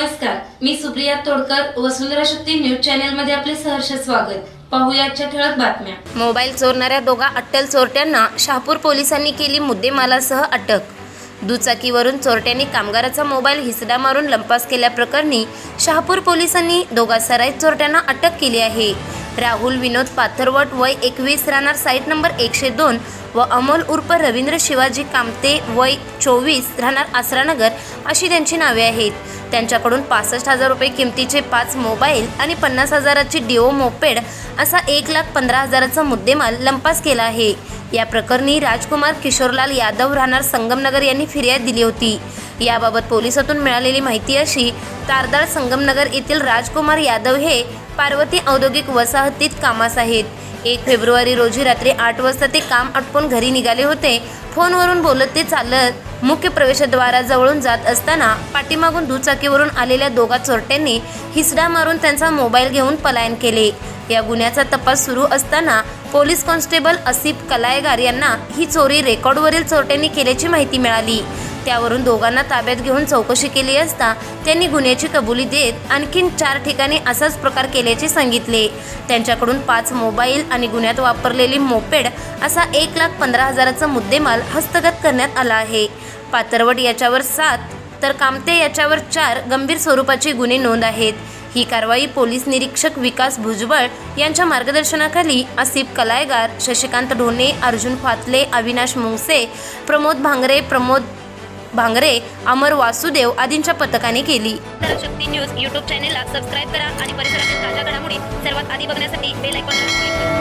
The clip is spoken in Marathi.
नमस्कार मी सुप्रिया तोडकर वसुंधरा शक्ती न्यूज चॅनलमध्ये आपले सहर्ष स्वागत. पाहुयाच्या ठळक बातम्या. मोबाईल चोरणाऱ्या दोघा अट्टल चोरट्यांना शहापूर पोलिसांनी केली मुद्देमालासह अटक. दुचाकीवरून चोरट्यांनी कामगाराचा मोबाईल हिसडा मारून लंपास केल्याप्रकरणी शहापूर पोलिसांनी दोघा सराईत चोरट्यांना अटक केली आहे. राहुल विनोद पाथरवट वय एकवीस राहणार साईट नंबर एकशे दोन व अमोल उर्फ रवींद्र शिवाजी कामते वय चोवीस राहणार आसरानगर अशी त्यांची नावे आहेत. त्यांच्याकडून पासष्ट हजार रुपये किमतीचे पाच मोबाईल आणि पन्नास हजाराची डिओ मोपेड असा एक लाख पंधरा हजाराचा मुद्देमाल लंपास केला आहे. या प्रकरणी राजकुमार किशोरलाल यादव राहणार संगमनगर यांनी फिर्याद दिली होती. याबाबत पोलिसातून मिळालेली माहिती अशी तारदाळ संगमनगर येथील राजकुमार यादव हे पार्वती औद्योगिक वसाहतीत कामास आहेत. एक फेब्रुवारी रोजी रात्री आठ वाजता ते काम आटपून घरी निघाले होते. फोनवरून बोलत ते चालत मुख्य प्रवेशद्वाराजवळून जात असताना पाठीमागून दुचाकीवरून आलेल्या दोघा चोरट्यांनी हिसडा मारून त्यांचा मोबाईल घेऊन पलायन केले. या गुन्ह्याचा तपास सुरू असताना पोलीस कॉन्स्टेबल असिफ कलायगार यांना ही चोरी रेकॉर्डवरील चोरट्यांनी केल्याची माहिती मिळाली. त्यावरून दोघांना ताब्यात घेऊन चौकशी केली असता त्यांनी गुन्ह्याची कबुली देत आणखीन चार ठिकाणी असाच प्रकार केल्याचे सांगितले. त्यांच्याकडून पाच मोबाईल आणि गुन्ह्यात वापरलेली मोपेड असा एक लाख पंधरा हजाराचा मुद्देमाल हस्तगत करण्यात आला आहे. पातरवट याच्यावर सात तर कामते याच्यावर चार गंभीर स्वरूपाचे गुन्हे नोंद आहेत. ही कारवाई पोलीस निरीक्षक विकास भुजबळ यांच्या मार्गदर्शनाखाली आसिफ कलायगार शशिकांत ढोणे अर्जुन फातले अविनाश मुंगसे प्रमोद भांगरे प्रमोद भांगरे अमर वासुदेव आदींच्या पथकाने केली. शक्ती न्यूज युट्यूब चॅनेलला सबस्क्राईब करा आणि परिसरातील ताज्या घडामोडी सर्वात आधी बघण्यासाठी बेल आयकॉनला क्लिक करा.